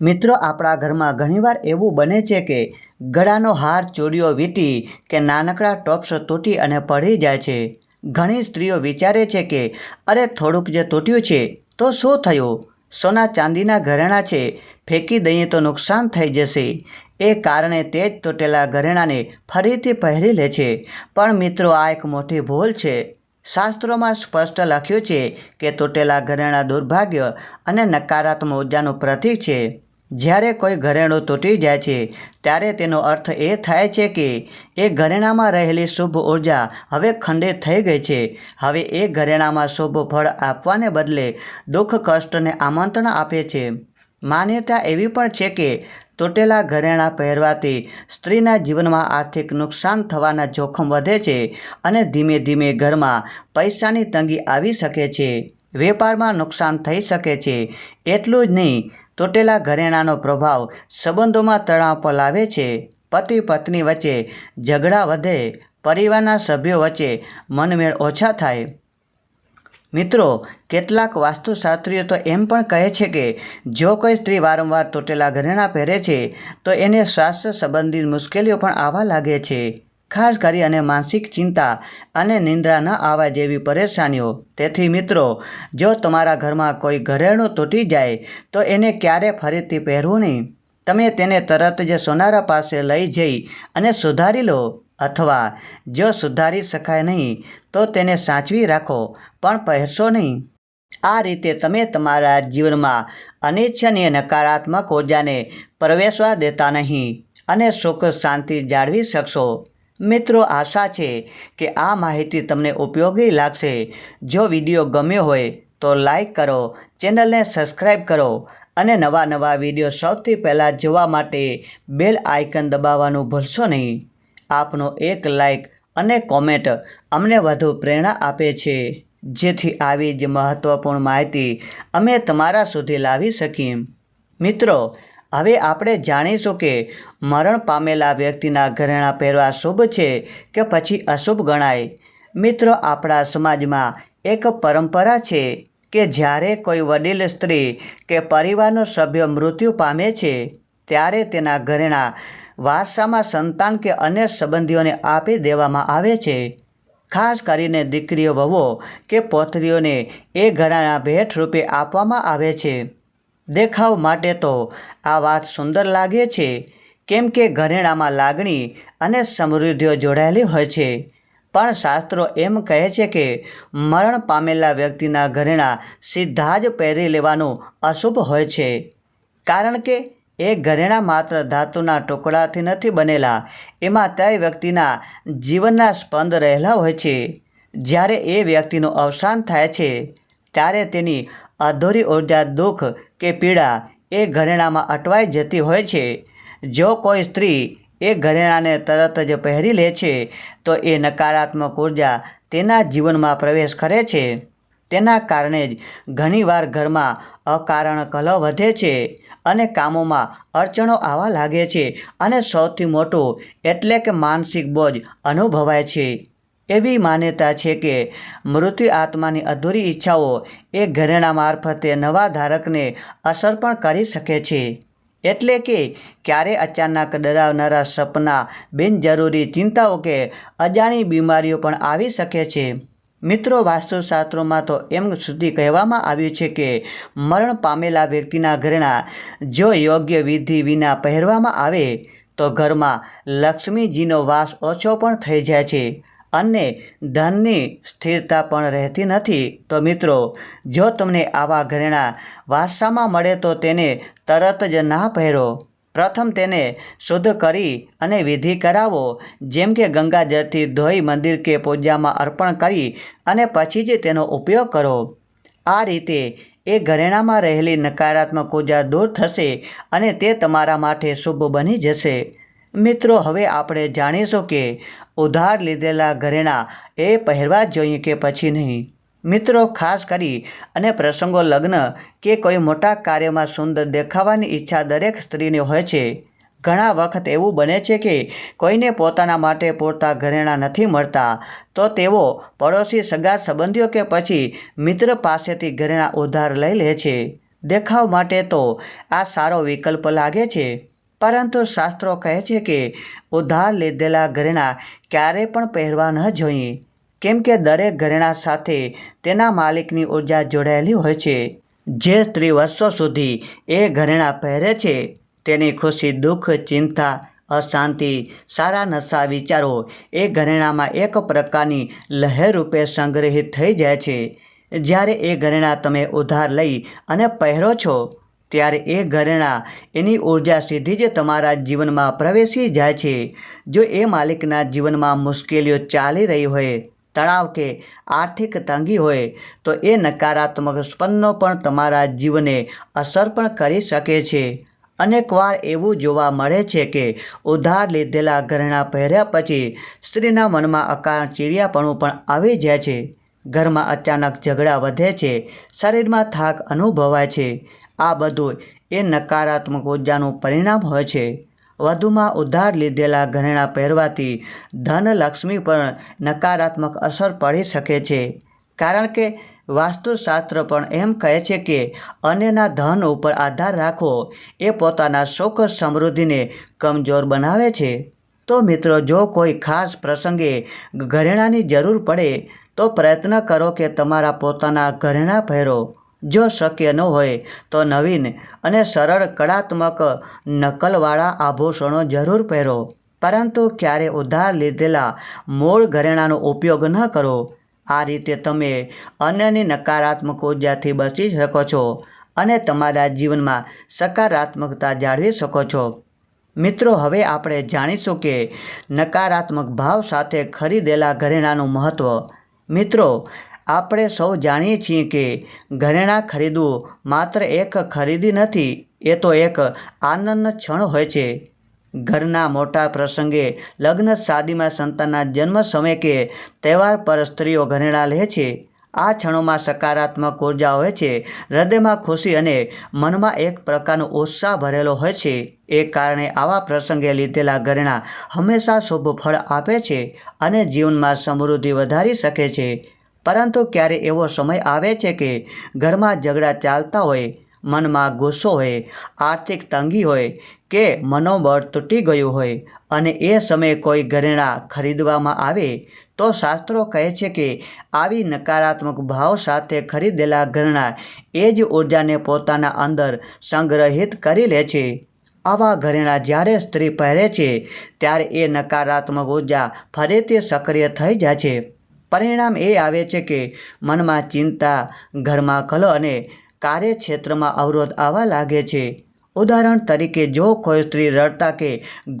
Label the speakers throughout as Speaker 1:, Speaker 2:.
Speaker 1: મિત્રો, આપણા ઘરમાં ઘણીવાર એવું બને છે કે ગળાનો હાર ચોરીઓ વીંટી કે નાનકડા ટોપ્સ તૂટી અને પડી જાય છે. ઘણી સ્ત્રીઓ વિચારે છે કે, અરે, થોડુંક જે તૂટ્યું છે, તો શું થયું? સોના ચાંદીના ઘરેણાં છે, ફેંકી દઈએ તો નુકસાન થઈ જશે. એ કારણે તે જ તૂટેલા ઘરેણાંને ફરીથી પહેરી લે છે. પણ મિત્રો, આ એક મોટી ભૂલ છે. શાસ્ત્રોમાં સ્પષ્ટ લખ્યું છે કે તૂટેલા ઘરેણાં દુર્ભાગ્ય અને નકારાત્મક ઉર્જાનું પ્રતીક છે. જ્યારે કોઈ ઘરેણું તૂટી જાય છે, ત્યારે તેનો અર્થ એ થાય છે કે એ ઘરેણામાં રહેલી શુભ ઊર્જા હવે ખંડિત થઈ ગઈ છે. હવે એ ઘરેણામાં શુભ ફળ આપવાને બદલે દુઃખ, કષ્ટને આમંત્રણ આપે છે. માન્યતા એવી પણ છે કે તૂટેલા ઘરેણાં પહેરવાથી સ્ત્રીના જીવનમાં આર્થિક નુકસાન થવાના જોખમ વધે છે અને ધીમે ધીમે ઘરમાં પૈસાની તંગી આવી શકે છે. વેપારમાં નુકસાન થઈ શકે છે. એટલું જ નહીં તૂટેલા ઘરેણાંનો પ્રભાવ સંબંધોમાં તણાવ પર લાવે છે. પતિ પત્ની વચ્ચે ઝઘડા વધે, પરિવારના સભ્યો વચ્ચે મનમેળ ઓછા થાય. મિત્રો, કેટલાક વાસ્તુશાસ્ત્રીઓ તો એમ પણ કહે છે કે, જો કોઈ સ્ત્રી વારંવાર તૂટેલા ઘરેણાં પહેરે છે, તો એને સ્વાસ્થ્ય સંબંધિત મુશ્કેલીઓ પણ આવવા લાગે છે. ખાસ કરી અને માનસિક ચિંતા અને નિંદ્રા ન આવવા જેવી પરેશાનીઓ. તેથી મિત્રો, જો તમારા ઘરમાં કોઈ ઘરેણું તૂટી જાય, તો એને ક્યારે ફરીથી પહેરવું નહીં? તમે તેને તરત જ સોનારા પાસે લઈ જઈ અને સુધારી લો. અથવા, જો સુધારી શકાય નહીં, તો તેને સાચવી રાખો, પણ પહેરશો નહીં. આ રીતે તમે તમારા જીવનમાં અનિચ્છનીય નકારાત્મક ઉર્જાને પ્રવેશવા દેતા નહીં અને સુખ શાંતિ જાળવી શકશો. મિત્રો, આશા છે કે આ માહિતી તમને ઉપયોગી લાગશે. જો વીડિયો ગમ્યો હોય તો લાઈક કરો, ચેનલને સબસ્ક્રાઈબ કરો અને નવા નવા વીડિયો સૌથી પહેલાં જોવા માટે બેલ આઇકન દબાવવાનું ભૂલશો નહીં. આપનો એક લાઈક અને કોમેન્ટ અમને વધુ પ્રેરણા આપે છે. જેથી આવી જ મહત્ત્વપૂર્ણ માહિતી અમે તમારા સુધી લાવી શકીએ. મિત્રો હવે આપણે જાણીશું કે મરણ પામેલા વ્યક્તિના ઘરેણાં પહેરવા શુભ છે કે પછી અશુભ ગણાય? મિત્રો, આપણા સમાજમાં એક પરંપરા છે કે જ્યારે કોઈ વડીલ, સ્ત્રી કે પરિવારનો સભ્ય મૃત્યુ પામે છે, ત્યારે તેના ઘરેણાં વારસામાં સંતાન કે અન્ય સંબંધીઓને આપી દેવામાં આવે છે. ખાસ કરીને દીકરીઓ, વહુઓ કે પોતરીઓને એ ઘરેણાં ભેટ રૂપે આપવામાં આવે છે. દેખાવ માટે તો આ વાત સુંદર લાગે છે. કેમ કે ઘરેણામાં લાગણી અને સમૃદ્ધિઓ જોડાયેલી હોય છે. પણ શાસ્ત્રો એમ કહે છે કે મરણ પામેલા વ્યક્તિના ઘરેણાં સીધા જ પહેરી લેવાનું અશુભ હોય છે. કારણ કે એ ઘરેણાં માત્ર ધાતુના ટુકડાથી નથી બનેલા, એમાં તે વ્યક્તિના જીવનના સ્પંદ રહેલા હોય છે. જ્યારે એ વ્યક્તિનું અવસાન થાય છે, ત્યારે તેની અધૂરી ઊર્જા દુઃખ કે પીડા એ ઘરેણામાં અટવાઈ જતી હોય છે. જો કોઈ સ્ત્રી એ ઘરેણાને તરત જ પહેરી લે છે, તો એ નકારાત્મક ઊર્જા તેના જીવનમાં પ્રવેશ કરે છે. તેના કારણે જ ઘણીવાર ઘરમાં અકારણ કલહ વધે છે અને કામોમાં અડચણો આવવા લાગે છે અને સૌથી મોટું એટલે કે માનસિક બોજ અનુભવાય છે. એવી માન્યતા છે કે મૃત્યુ આત્માની અધૂરી ઈચ્છાઓ એ ઘરેણાં મારફતે નવા ધારકને અસર પણ કરી શકે છે. એટલે કે ક્યારે અચાનક ડરાવનારા સપના, બિનજરૂરી ચિંતાઓ કે અજાણી બીમારીઓ પણ આવી શકે છે. મિત્રો, વાસ્તુશાસ્ત્રોમાં તો એમ સુધી કહેવામાં આવ્યું છે કે મરણ પામેલા વ્યક્તિના ઘરેણાં જો યોગ્ય વિધિ વિના પહેરવામાં આવે, તો ઘરમાં લક્ષ્મીજીનો વાસ ઓછો પણ થઈ જાય છે. અને ધનની સ્થિરતા પણ રહેતી નથી. તો મિત્રો, જો તમને આવા ઘરેણાં વારસામાં મળે તો તેને તરત જ ના પહેરો. પ્રથમ તેને શુદ્ધ કરી અને વિધિ કરાવો, જેમ કે ગંગાજળથી ધોઈ મંદિર કે પૂજામાં અર્પણ કરી અને પછી જ તેનો ઉપયોગ કરો. આ રીતે એ ઘરેણામાં રહેલી નકારાત્મક ઊર્જા દૂર થશે અને તે તમારા માટે શુભ બની જશે. મિત્રો, હવે આપણે જાણીશું કે ઉધાર લીધેલા ઘરેણાં એ પહેરવા જોઈએ કે પછી નહીં? મિત્રો, ખાસ કરી અને પ્રસંગો લગ્ન કે કોઈ મોટા કાર્યમાં સુંદર દેખાવાની ઈચ્છા દરેક સ્ત્રીની હોય છે. ઘણા વખત એવું બને છે કે કોઈને પોતાના માટે પૂરતા ઘરેણાં નથી મળતા, તો તેઓ પડોશી સગા સંબંધીઓ કે પછી મિત્ર પાસેથી ઘરેણાં ઉધાર લઈ લે છે. દેખાવ માટે તો આ સારો વિકલ્પ લાગે છે. પરંતુ શાસ્ત્રો કહે છે કે ઉધાર લીધેલા ઘરેણાં ક્યારેય પણ પહેરવા ન જોઈએ. કેમ કે દરેક ઘરેણાં સાથે તેના માલિકની ઊર્જા જોડાયેલી હોય છે. જે સ્ત્રી વર્ષો સુધી એ ઘરેણાં પહેરે છે, તેની ખુશી, દુઃખ, ચિંતા, અશાંતિ, સારા નશા વિચારો એ ઘરેણામાં એક પ્રકારની લહેર રૂપે સંગ્રહિત થઈ જાય છે. જ્યારે એ ઘરેણાં તમે ઉધાર લઈ અને પહેરો છો ત્યારે એ ઘરેણાં એની ઊર્જા સીધી જ તમારા જીવનમાં પ્રવેશી જાય છે. જો એ માલિકના જીવનમાં મુશ્કેલીઓ ચાલી રહી હોય, તણાવ કે આર્થિક તંગી હોય, તો એ નકારાત્મક સ્પંદનો પણ તમારા જીવને અસર પણ કરી શકે છે. અનેકવાર એવું જોવા મળે છે કે ઉધાર લીધેલા ઘરેણાં પહેર્યા પછી સ્ત્રીના મનમાં અકારણ ચીડિયાપણું પણ આવી જાય છે. ઘરમાં અચાનક ઝઘડા વધે છે. શરીરમાં થાક અનુભવાય છે. આ બધું એ નકારાત્મક ઉર્જાનું પરિણામ હોય છે. વધુમાં ઉધાર લીધેલા ઘરેણાં પહેરવાથી ધનલક્ષ્મી પર નકારાત્મક અસર પડી શકે છે. કારણ કે વાસ્તુશાસ્ત્ર પણ એમ કહે છે કે અન્યના ધન ઉપર આધાર રાખવો એ પોતાના સુખ સમૃદ્ધિને કમજોર બનાવે છે. તો મિત્રો, જો કોઈ ખાસ પ્રસંગે ઘરેણાંની જરૂર પડે, તો પ્રયત્ન કરો કે તમારા પોતાના ઘરેણાં પહેરો. જો શક્ય ન હોય તો નવીન અને સરળ કળાત્મક નકલવાળા આભૂષણો જરૂર પહેરો. પરંતુ ક્યારે ઉધાર લીધેલા મૂળ ઘરેણાંનો ઉપયોગ ન કરો. આ રીતે તમે અન્યની નકારાત્મક ઉર્જાથી બચી શકો છો અને તમારા જીવનમાં સકારાત્મકતા જાળવી શકો છો. મિત્રો, હવે આપણે જાણીશું કે નકારાત્મક ભાવ સાથે ખરીદેલા ઘરેણાંનું મહત્ત્વ મિત્રો આપણે સૌ જાણીએ છીએ કે ઘરેણાં ખરીદવું માત્ર એક ખરીદી નથી, એ તો એક આનંદનો ક્ષણ હોય છે. ઘરના મોટા પ્રસંગે લગ્ન શાદીમાં સંતાનના જન્મ સમય કે તહેવાર પર સ્ત્રીઓ ઘરેણાં લે છે, આ ક્ષણોમાં સકારાત્મક ઊર્જા હોય છે, હૃદયમાં ખુશી અને મનમાં એક પ્રકારનો ઉત્સાહ ભરેલો હોય છે. એ કારણે આવા પ્રસંગે લીધેલા ઘરેણાં હંમેશા શુભ ફળ આપે છે અને જીવનમાં સમૃદ્ધિ વધારી શકે છે. પરંતુ ક્યારે એવો સમય આવે છે કે ઘરમાં ઝઘડા ચાલતા હોય, મનમાં ગુસ્સો હોય, આર્થિક તંગી હોય કે મનોબળ તૂટી ગયું હોય અને એ સમયે કોઈ ઘરેણાં ખરીદવામાં આવે, તો શાસ્ત્રો કહે છે કે આવી નકારાત્મક ભાવ સાથે ખરીદેલા ઘરેણાં એ જ ઉર્જાને પોતાના અંદર સંગ્રહિત કરી લે છે. આવા ઘરેણાં જ્યારે સ્ત્રી પહેરે છે, ત્યારે એ નકારાત્મક ઊર્જા ફરીથી સક્રિય થઈ જાય છે. પરિણામ એ આવે છે કે મનમાં ચિંતા, ઘરમાં કલહ અને કાર્યક્ષેત્રમાં અવરોધ આવવા લાગે છે. ઉદાહરણ તરીકે, જો કોઈ સ્ત્રી રડતા કે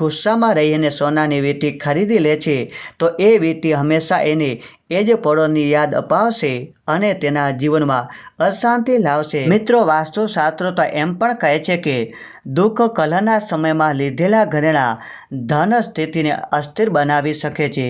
Speaker 1: ગુસ્સામાં રહીને સોનાની વીંટી ખરીદી લે છે, તો એ વીંટી હંમેશા એને એ જ પળોની યાદ અપાવશે અને તેના જીવનમાં અશાંતિ લાવશે. મિત્રો વાસ્તુશાસ્ત્ર તો એમ પણ કહે છે કે દુઃખ કલહના સમયમાં લીધેલા ઘરેણાં ધન સ્થિતિને અસ્થિર બનાવી શકે છે.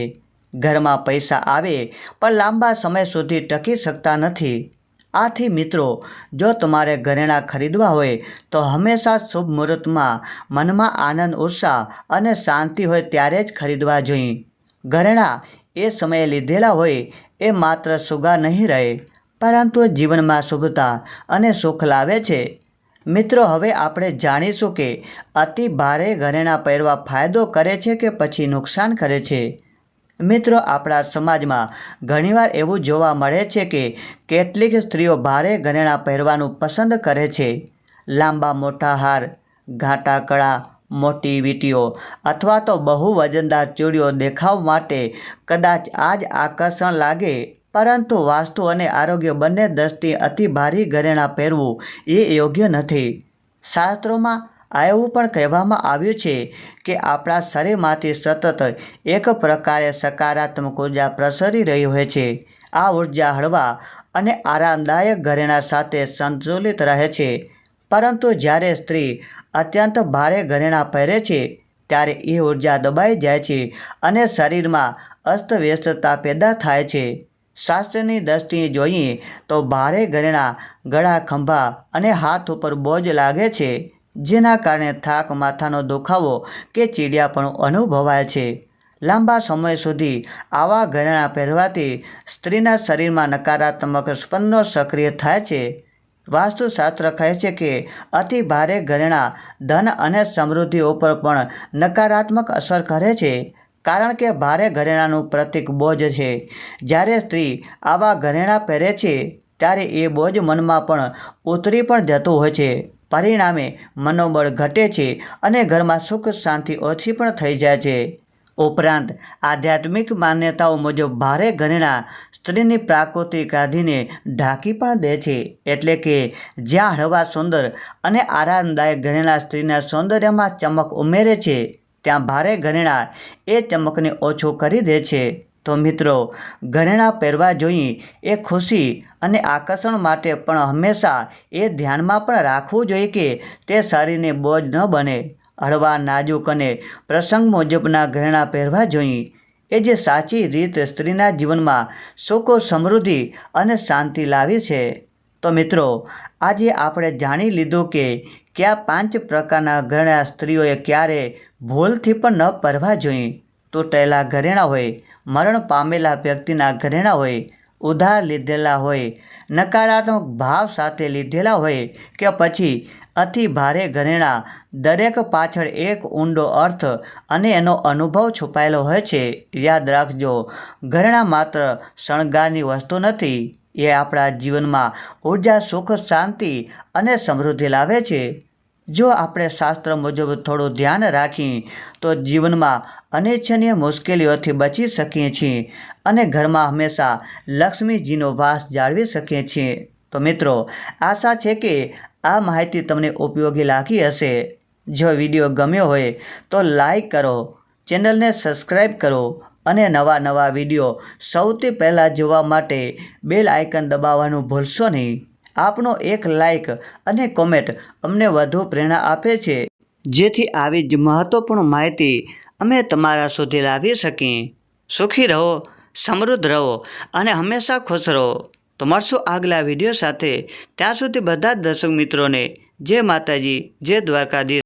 Speaker 1: ઘરમાં પૈસા આવે, પણ લાંબા સમય સુધી ટકી શકતા નથી. આથી મિત્રો, જો તમારે ઘરેણાં ખરીદવા હોય, તો હંમેશા શુભ મુહૂર્તમાં મનમાં આનંદ, ઉત્સાહ અને શાંતિ હોય ત્યારે જ ખરીદવા જોઈએ. ઘરેણાં એ સમયે લીધેલા હોય, એ માત્ર સુગા નહીં રહે, પરંતુ જીવનમાં શુભતા અને સુખ લાવે છે. મિત્રો, હવે આપણે જાણીશું કે અતિ ભારે ઘરેણાં પહેરવા ફાયદો કરે છે કે પછી નુકસાન કરે છે. મિત્રો, આપણા સમાજમાં ઘણીવાર એવું જોવા મળે છે કે કેટલીક સ્ત્રીઓ ભારે ઘરેણાં પહેરવાનું પસંદ કરે છે. લાંબા મોટા હાર, ઘાટા કળા, મોટી વીટીઓ અથવા તો બહુ વજનદાર ચૂડીઓ દેખાવ માટે કદાચ આ જ આકર્ષણ લાગે. પરંતુ વાસ્તુ અને આરોગ્ય બંને દ્રષ્ટિએ અતિ ભારી ઘરેણાં પહેરવું એ યોગ્ય નથી. શાસ્ત્રોમાં આ એવું પણ કહેવામાં આવ્યું છે કે આપણા શરીરમાંથી સતત એક પ્રકારે સકારાત્મક ઊર્જા પ્રસરી રહી હોય છે. આ ઊર્જા હળવા અને આરામદાયક ઘરેણાં સાથે સંતુલિત રહે છે. પરંતુ જ્યારે સ્ત્રી અત્યંત ભારે ઘરેણાં પહેરે છે, ત્યારે એ ઊર્જા દબાઈ જાય છે અને શરીરમાં અસ્તવ્યસ્તતા પેદા થાય છે. શાસ્ત્રની દ્રષ્ટિએ જોઈએ તો ભારે ઘરેણાં ગળા ખંભા અને હાથ ઉપર બોજ લાગે છે. જેના કારણે થાક, માથાનો દુખાવો કે ચીડિયાપણું અનુભવાય છે. લાંબા સમય સુધી આવા ઘરેણાં પહેરવાથી સ્ત્રીના શરીરમાં નકારાત્મક સ્પંદનો સક્રિય થાય છે. વાસ્તુશાસ્ત્ર કહે છે કે અતિ ભારે ઘરેણાં ધન અને સમૃદ્ધિ ઉપર પણ નકારાત્મક અસર કરે છે, કારણ કે ભારે ઘરેણાંનું પ્રતીક બોજ છે. જ્યારે સ્ત્રી આવા ઘરેણાં પહેરે છે, ત્યારે એ બોજ મનમાં પણ ઉતરી પણ જતું હોય છે. પરિણામે મનોબળ ઘટે છે અને ઘરમાં સુખ, શાંતિ ઓછી પણ થઈ જાય છે. ઉપરાંત, આધ્યાત્મિક માન્યતાઓ મુજબ ભારે ઘરેણા સ્ત્રીની પ્રાકૃતિક આધીને ઢાંકી પણ દે છે. એટલે કે, જ્યાં હળવા સુંદર અને આરામદાયક ઘરેણાં સ્ત્રીના સૌંદર્યમાં ચમક ઉમેરે છે, ત્યાં ભારે ઘરેણા એ ચમકને ઓછો કરી દે છે. તો મિત્રો, ઘરેણાં પહેરવા જોઈએ એ ખુશી અને આકર્ષણ માટે પણ હંમેશા એ ધ્યાનમાં પણ રાખવું જોઈએ કે તે શરીરને બોજ ન બને. હળવા, નાજુક અને પ્રસંગ મુજબના ઘરેણાં પહેરવા જોઈએ એ જે સાચી રીત સ્ત્રીના જીવનમાં સુખ, સમૃદ્ધિ અને શાંતિ લાવી છે. તો મિત્રો, આજે આપણે જાણી લીધું કે કયા પાંચ પ્રકારના ઘરેણાં સ્ત્રીઓએ ક્યારે ભૂલથી પણ ન પહેરવા જોઈએ. તૂટેલા ઘરેણાં હોય મરણ પામેલા વ્યક્તિના ઘરેણાં હોય, ઉધાર લીધેલા હોય, નકારાત્મક ભાવ સાથે લીધેલા હોય કે પછી અતિ ભારે ઘરેણાં, દરેક પાછળ એક ઊંડો અર્થ અને એનો અનુભવ છુપાયેલો હોય છે. યાદ રાખજો, ઘરેણાં માત્ર શણગારની વસ્તુ નથી, એ આપણા જીવનમાં ઊર્જા સુખ, શાંતિ અને સમૃદ્ધિ લાવે છે. જો આપણે શાસ્ત્ર મુજબ થોડું ધ્યાન રાખી, તો જીવનમાં અનિચ્છનીય મુશ્કેલીઓથી બચી શકીએ છીએ અને ઘરમાં હંમેશા લક્ષ્મીજીનો વાસ જાળવી શકીએ છીએ. તો મિત્રો, આશા છે કે આ માહિતી તમને ઉપયોગી લાગી હશે. જો વીડિયો ગમ્યો હોય, તો લાઈક કરો, ચેનલને સબસ્ક્રાઈબ કરો અને નવા નવા વીડિયો સૌથી પહેલાં જોવા માટે બેલ આઇકન દબાવવાનું ભૂલશો નહીં. આપનો એક લાઇક અને કોમેન્ટ અમને વધુ પ્રેરણા આપે છે. જેથી આવી જ મહત્વપૂર્ણ માહિતી અમે તમારા સુધી લાવી શકીએ. સુખી રહો, સમૃદ્ધ રહો અને હંમેશા ખુશ રહો. તો મળશું આગલા વીડિયો સાથે. ત્યાં સુધી બધા દર્શક મિત્રોને જય માતાજી, જય દ્વારકાધીશ.